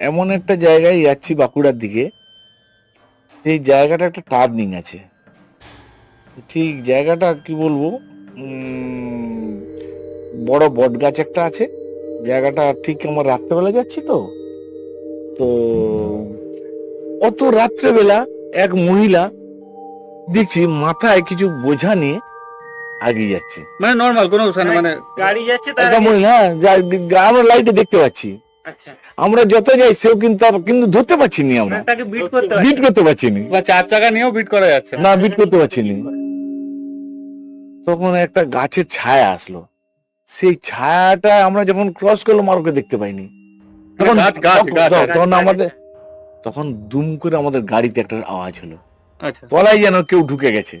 এমন একটা জায়গায় যাচ্ছি বাঁকুড়ার দিকে। এই জায়গাটা একটা টার্নিং আছে। ঠিক জায়গাটা কি বলব? বড় বট গাছ একটা আছে। জায়গাটা ঠিক আমার রাত্রেবেলা যাচ্ছি তো। তো অত রাত্রেবেলা এক মহিলা দেখছি মাথায় কিছু বোঝা নিয়ে আগিয়ে যাচ্ছে। মানে নর্মাল কোনো মানে মানে গাড়ি যাচ্ছে তার মহিলা হ্যাঁ, যা আমরা লাইটে দেখতে পাচ্ছি। আমরা যত যাই সেও কিন্তু কিন্তু ধরতে পারছি নি আমরা বিট করতে বিট করতে পারছি নি বা চার চাকা নিয়েও বিট করা যাচ্ছে। না বিট করতে পারছি নি তখন একটা গাছের ছায়া আসলো। সেই ছায়াটা আমরা যখন ক্রস করলাম আর ওকে দেখতে পাইনি। তখন গাছ গাছ তখন- গাছ। তখন- তখন আমাদের তখন দুম করে আমাদের গাড়িতে একটা আওয়াজ হলো। আচ্ছা। তলায় যেন কেউ ঢুকে গেছে।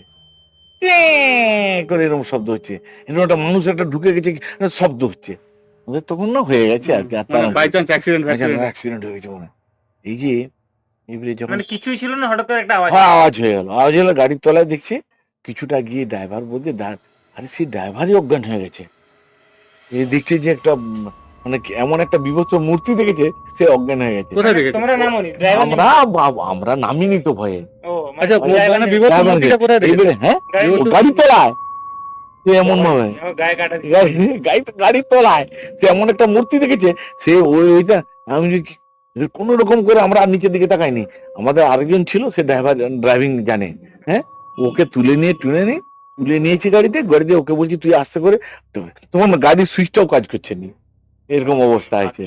করে এরকম শব্দ হচ্ছে। এরকম একটা মানুষ একটা ঢুকে গেছে একটা শব্দ হচ্ছে। ওদের তখন না হয়ে গেছে আর কি আর তার বাই চান্স অ্যাক্সিডেন্ট অ্যাক্সিডেন্ট হয়ে গেছে মনে এই যে এবারে যখন মানে কিছুই ছিল না হঠাৎ করে একটা আওয়াজ হ্যাঁ আওয়াজ হয়ে গেল। আওয়াজ হলো গাড়ির তলায় দেখছি কিছুটা গিয়ে ড্রাইভার বলছে আরে সেই ড্রাইভারই অজ্ঞান হয়ে গেছে। এই দেখছে যে একটা মানে এমন একটা বিভৎস মূর্তি দেখেছে সে অজ্ঞান হয়ে গেছে। কোথায় দেখেছ? তোমরা নামনি আমরা আমরা নামিনি তো ভয়ে। আচ্ছা মানে driver মানে। বিভৎস মূর্তিটা কোথায় দেখেছ? হ্যাঁ? গাড়ি তলায়? সে এমন ভাবে। গাড়ি গাড়ি সে এমন একটা মূর্তি দেখেছে সে ওই ওইটা আমি কোন রকম করে আমরা আর নিচের দিকে তাকাইনি। আমাদের আরেকজন ছিল সে ড্রাইভার ড্রাইভিং জানে। হ্যাঁ? ওকে তুলে নিয়ে টুলে নিয়ে তুলে নিয়েছি গাড়িতে। গাড়িতে ওকে বলছি তুই আস্তে করে তোমার গাড়ির সুইচটাও কাজ করছে নি। এরকম অবস্থা আছে।